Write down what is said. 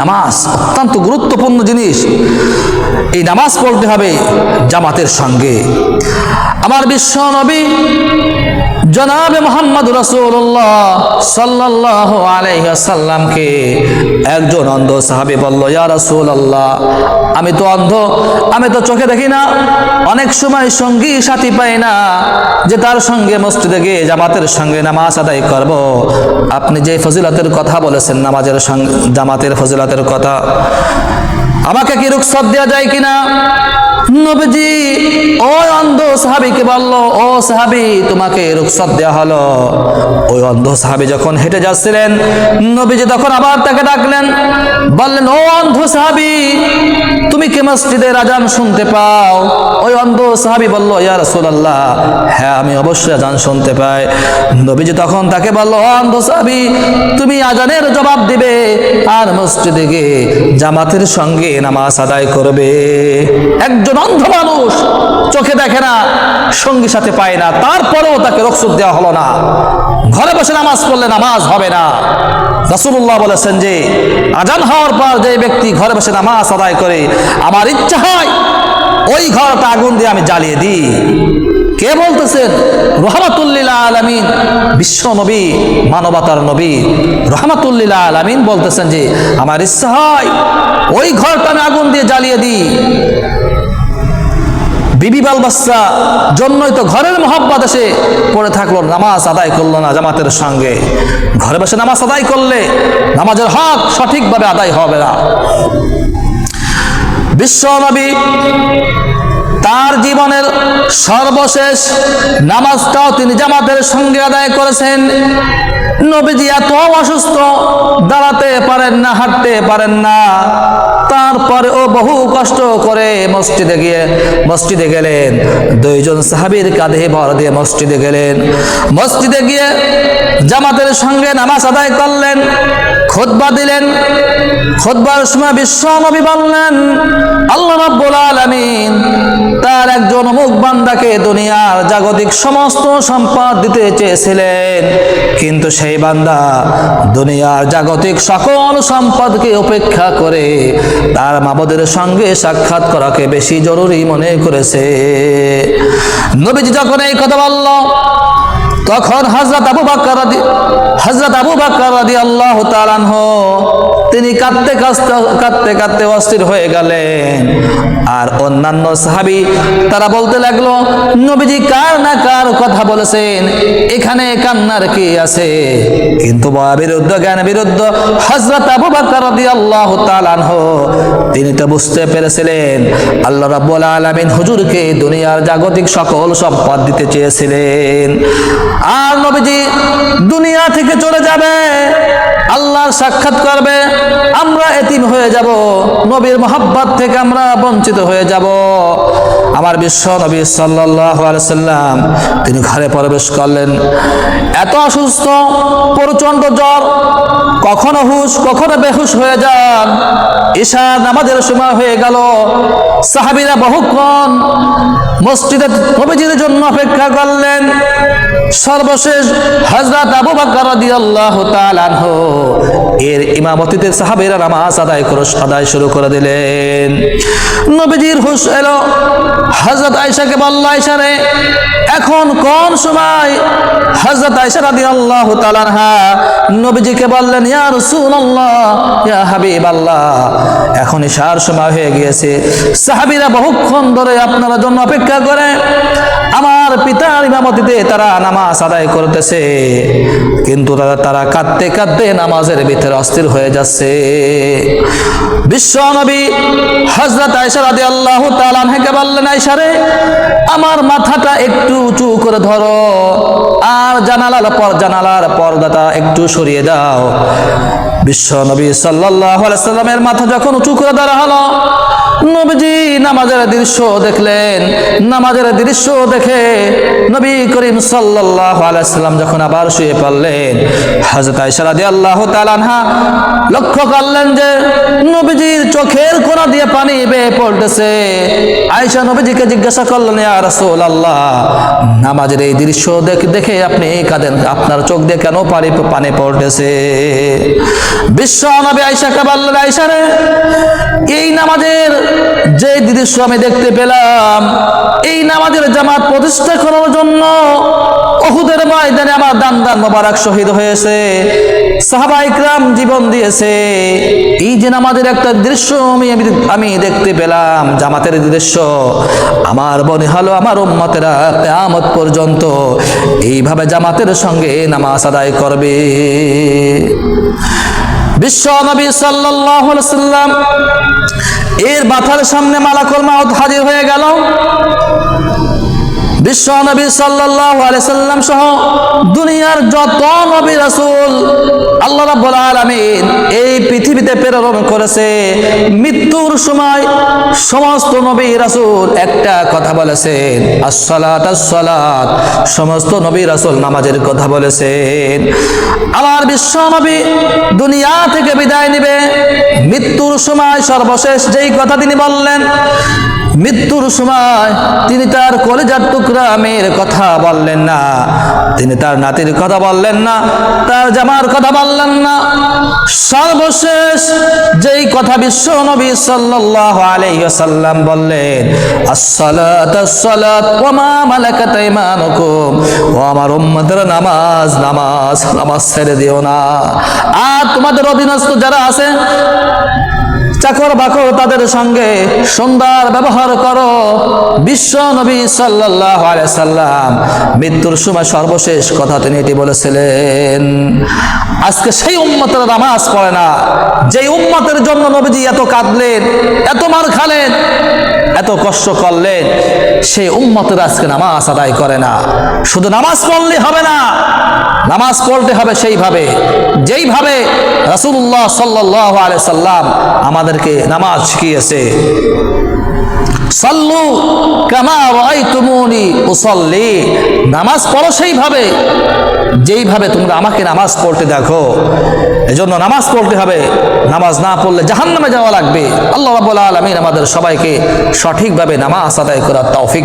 নামাজ অত্যন্ত গুরুত্বপূর্ণ জিনিস। এই নামাজ পড়তে হবে জামাতের সঙ্গে। আমার বিশ্ব নবী জনাবে মোহাম্মদ রসুল্লাহ সাল্লাহ আলাইসাল্লামকে একজন অন্ধ সাহাবি বলল, ইয়া রসুল্লাহ আমি তো অন্ধ, আমি তো চোখে দেখি না। অনেক সময় সঙ্গী সাথী পাই না যে তার সঙ্গে মসজিদে গিয়ে জামাতের সঙ্গে নামাজ আদায় করব। আপনি যে ফজিলতের কথা বলেছেন, নামাজের সঙ্গে, জামাতের ফজিলতের কথা, আমাকে কি রুখসত দেওয়া যায় কিনা? নবীজি ওই অন্ধ সাহাবিকে বলল, ও সাহাবি, তোমাকে রুখসত দেওয়া হলো। ওই অন্ধ সাহাবি যখন হেঁটে যাচ্ছিলেন, নবীজি তখন আবার তাকে ডাকলেন, বললেন, ও অন্ধ সাহাবি, তুমি কি মসজিদের আজান শুনতে পাও? ওই অন্ধ সাহাবি বলল, ইয়া রাসূলুল্লাহ হ্যাঁ আমি অবশ্যই আজান শুনতে পাই। নবীজি তখন তাকে বলল, ও অন্ধ সাহাবি, তুমি আজানের জবাব দিবে, আর মসজিদে গিয়ে জামাতের সঙ্গে নামাজ আদায় করবে। একজন অন্ধ মানুষ। চোখে দেখে না, সঙ্গী সাথে পায় না। তারপরেও তাকে রক্ষক দেওয়া হলো না। ঘরে বসে নামাজ পড়লে নামাজ হবে না। রাসূলুল্লাহ বলেছেন যে, আজান হওয়ার পর যে ব্যক্তি ঘরে বসে নামাজ আদায় করে, আমার ইচ্ছা হয় ওই ঘরটা আগুন দিয়ে আমি জ্বালিয়ে দিই। কে বলতেছেন? রহমাতুল্লিল আলামিন, বিশ্ব নবী, মানবতার নবী। রহমাতুল্লিল আলামিন বলতেছেন যে, আমার ইচ্ছা হয় ওই ঘরটা আমি আগুন দিয়ে জ্বালিয়ে দিই। বিবি বাল বাচ্চা জন্যই তো ঘরের মহাব্বাত এসে পড়ে থাকল, নামাজ আদায় করল না জামাতের সঙ্গে। ঘরে বসে নামাজ আদায় করলে নামাজের হক সঠিকভাবে আদায় হবে না। বিশ্ব নবী তার জীবনের সর্বশেষ নামাজটাও তিনি জামাতের সঙ্গে আদায় করেছেন। নবীজি এত অসুস্থ, দাঁড়াতে পারেন না, হাঁটতে পারেন না। তারপরে ও বহু কষ্ট করে মসজিদে গিয়ে, মসজিদে গেলেন। দুইজন সাহাবির কাঁধে ভর দিয়ে মসজিদে গেলেন। মসজিদে গিয়ে জামাতের সঙ্গে নামাজ আদায় করলেন, খোদবা দিলেন। খোদবার সময় বিশ্ব বললেন বান্দাকে দুনিয়ার জাগতিক সমস্ত সম্পদ দিতে চেয়েছিলেন। কিন্তু সেই বান্দা দুনিয়ার জাগতিক সকল সম্পদকে উপেক্ষা করে তার মাবদের সঙ্গে সাক্ষাৎ করাকে বেশি জরুরি মনে করেছে। নবীজি যখন এই কথা বলল তখন হজরত আবু বাক্কর হজরত আবু বাক্কর আল্লাহ তালানহ তিনি কাঁদতে কাঁদতে কাঁদতে কাঁদতে অস্থির হয়ে গেলেন। আর অন্যান্য সাহাবি, তারা বলতে লাগল, নবীজি কার না কার কথা বলেছেন? এখানে কান্নার কি আছে? কিন্তু বিরুদ্ধ জ্ঞান বিরুদ্ধ হজরত আবু বাক্কর রাদি আল্লাহ তালানহ তিনি তো বুঝতে পেরেছিলেন, আল্লাহ রাব্বুল আলামিন হুজুরকে দুনিয়ার জাগতিক সকল সম্পদ দিতে চেয়েছিলেন। আর নবীজি দুনিয়া থেকে চলে যাবে, আল্লাহর সাক্ষাৎ করবে, আমরা এতিম হয়ে যাব, নবীর মোহাব্বত থেকে আমরা বঞ্চিত হয়ে যাব। আমার বিশ্ব নবী সাল্লাম, তিনি ঘরে প্রবেশ করলেন। এত অসুস্থ প্রচণ্ড জ্বর, কখনো হুশ, কখনো বেহুশ হয়ে যান। ঈশা নামাজের সময় হয়ে গেল। সাহাবিরা বহুক্ষণ মসজিদে নবীজির জন্য অপেক্ষা করলেন। সর্বশেষ হজরত আবু বকর রাদিয়াল্লাহু তাআলা আনহু। এর ইমামতিতে সাহাবীরা নামাজ আদায় করে আদায় শুরু করে দিলেন। নবীজির হুশ এলো। হযরত আয়েশাকে বলল, আয়েশা রে, এখন কোন সময় হযরত আয়েশা রাদিয়াল্লাহু তাআলা আনহা নবীজিকে বললেন, ইয়া রাসূলুল্লাহ, ইয়া হাবিবাল্লাহ। এখন ইশার সময় হয়ে গিয়েছে। সাহাবীরা বহুক্ষণ ধরে আপনার জন্য অপেক্ষা করে। আমার পিতার ইমামতিতে তারা নামাজ আদায় করতেছে, কিন্তু তারা তারা কাঁদতে কাঁদতে নামাজের ভিতরে অস্থির হয়ে যাচ্ছে। বিশ্ব নবী হজরত আয়সা রাদি আল্লাহ তালানহাকে বললেন আয়সারে আমার মাথাটা একটু উঁচু করে ধরো, আর জানালার পর জানালার পর্দাটা একটু সরিয়ে দাও। বিশ্ব নবী সাল্লাহ সাল্লামের মাথা যখন উঁচু করে দাঁড়া হলো, নবীজি নামাজের দৃশ্য দেখলেন। নামাজের দৃশ্য দেখে নবী করিম সাল্লাল্লাহু আলাইহি সাল্লাম যখন আবার শুয়ে পড়লেন, হযরত আয়েশা রাদিয়াল্লাহু তাআলা আনহা লক্ষ্য করলেন যে নবীজির চোখের কোনা দিয়ে পানি বেয়ে পড়তেছে। আয়েশা নবীজিকে জিজ্ঞাসা করলেন, ইয়া রাসূলুল্লাহ, নামাজের এই দৃশ্য দেখে দেখে আপনি কাঁদেন, আপনার চোখ দিয়ে কেন পানি পানি পড়তেছে? বিশ্ব নবী আয়েশাকে বললেন, আয়েশা রে, এই নামাজের যে দৃশ্য আমি দেখতে পেলাম, এই নামাজের জামাত প্রতিষ্ঠা করার জন্য অহুদের ময়দানে আমার দান দান মোবারক শহীদ হয়েছে। সাহাবা ইকরাম জীবন দিয়েছে। এই যে নামাজের একটা দৃশ্য আমি, আমি- দেখতে পেলাম, জামাতের দৃশ্য। আমার মনে হলো আমার উম্মতেরা কেয়ামত পর্যন্ত এইভাবে জামাতের সঙ্গে নামাজ আদায় করবে। বিশ্ব নবী সাল্লাম এর মাথার সামনে মালাকুল মাউত হাজির হয়ে গেল। বিশ্ব নবী সাল্লাহ আলাইসাল্লাম সহ দুনিয়ার যত নবী রাসুল, আল্লাহ রাব্বুল আলামিন এই পৃথিবীতে প্রেরণ করেছে। মৃত্যুর সময় সমস্ত নবী রাসুল একটা কথা বলেছেন। আসসালাত আসসালাত, সমস্ত নবী রাসুল নামাজের কথা বলেছেন। আবার বিশ্ব নবী দুনিয়া থেকে বিদায় নিবে। মৃত্যুর সময় সর্বশেষ যেই কথা তিনি বললেন মৃত্যুর সময় তিনি তার কলেজার টুকরা মেয়ের কথা বললেন না। তিনি তার নাতির কথা বললেন না, তার জামার কথা বললেন না। সর্বশেষ যেই কথা বিশ্ব নবী সাল্লাল্লাহু আলাইহি ওয়াসাল্লাম বললেন ও আমার উম্মতের নামাজ নামাজ নামাজ ছেড়ে দিও না। আর তোমাদের অধীনস্থ যারা আছে চাকর বাকর তাদের সঙ্গে সুন্দর ব্যবহার করো। বিশ্ব নবী সাল্লাহ সাল্লাম মৃত্যুর সময় সর্বশেষ কথা তিনি এটি বলেছিলেন, আজকে সেই উম্মতের নামাজ পড়ে না। যেই উম্মতের জন্য নবীজি এত কাঁদলেন, এত মার খালেন এত কষ্ট করলেন সে উম্মতের আজকে নামাজ আদায় করে না। শুধু নামাজ পড়লে হবে না, নামাজ পড়তে হবে সেইভাবে। যেইভাবে রাসূলুল্লাহ সাল্লাল্লাহু আলাইহি সাল্লাম আমাদেরকে নামাজ শিখিয়েছে। সাল্লু কামা রাআইতুমুনি উসল্লি। নামাজ পড়ো সেইভাবে, যেইভাবে তোমরা আমাকে নামাজ পড়তে দেখো। এজন্য নামাজ পড়তে হবে, নামাজ না পড়লে জাহান্নামে যাওয়া লাগবে। আল্লাহ রাবুল আলমিন আমাদের সবাইকে সঠিকভাবে নামাজ আদায় করার তৌফিক